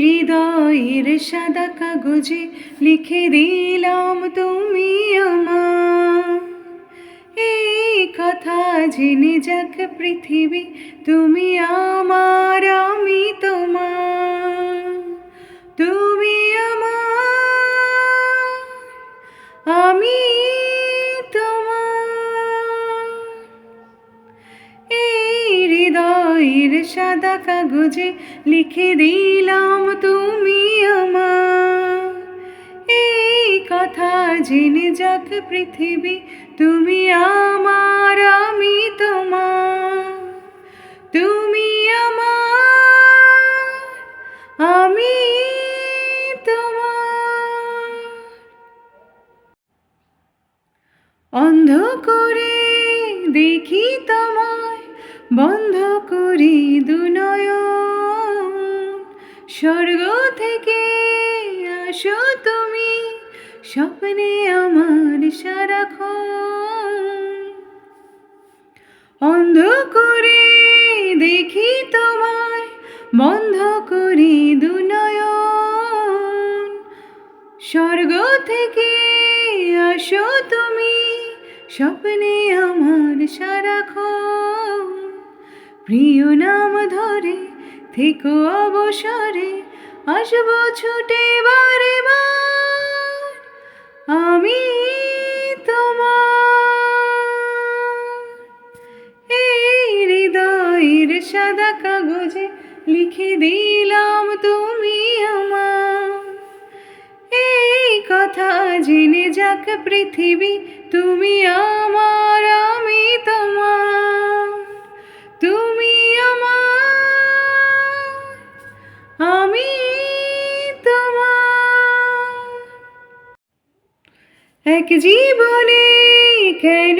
হৃদয়ের সাদা কাগজে লিখে দিলাম তুমি আমার এই কথা জেনে যাক পৃথিবী, তুমি আমার, আমি তোমার তুমি সাদা কাগজে লিখে দিলাম তুমি আমার। এই কথা জেনে যাক পৃথিবী, তুমি আমার, আমি তোমার। তুমি আমার, আমি তোমার। অন্ধ করে দেখি তোমায় বন্ধ করি দুনয়ন। স্বর্গ থেকে আসো তুমি, স্বপ্নে আমার সারাক্ষণ। অন্ধ করে দেখি তোমায়, বন্ধ করি দুনয়ন। স্বর্গ থেকে আসো তুমি, স্বপ্নে আমার সারাক্ষণ। প্রিয় নাম ধরে থেকো অবসরে, আসব ছুটে বারে আমি তোমার। সাদা কাগজে লিখে দিলাম তুমি আমার। এই কথা জেনে যাক পৃথিবী, তুমি আমার এক জীবনে কেন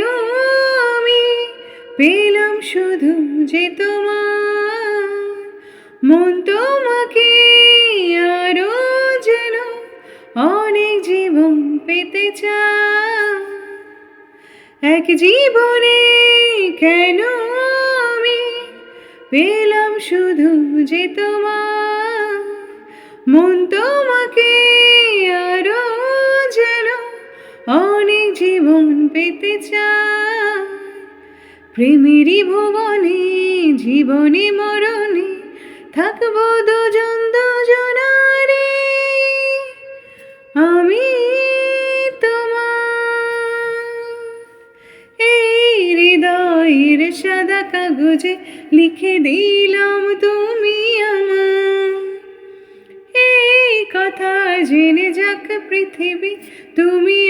আমি পেলাম শুধু যে তোমার? মন তোমাকে আরও যেন অনেক জীবন পেতে চায়। এক জীবনে কেন আমি পেলাম শুধু যে তোমার? মন তোমাকে পেতে চায় প্রেমেরই ভুবনে, জীবনে মরণে থাকব দুজন দুজনারে। আমি তোমার সাদা কাগজে লিখে দিলাম তুমি আমার। এই কথা জেনে যাক পৃথিবী, তুমি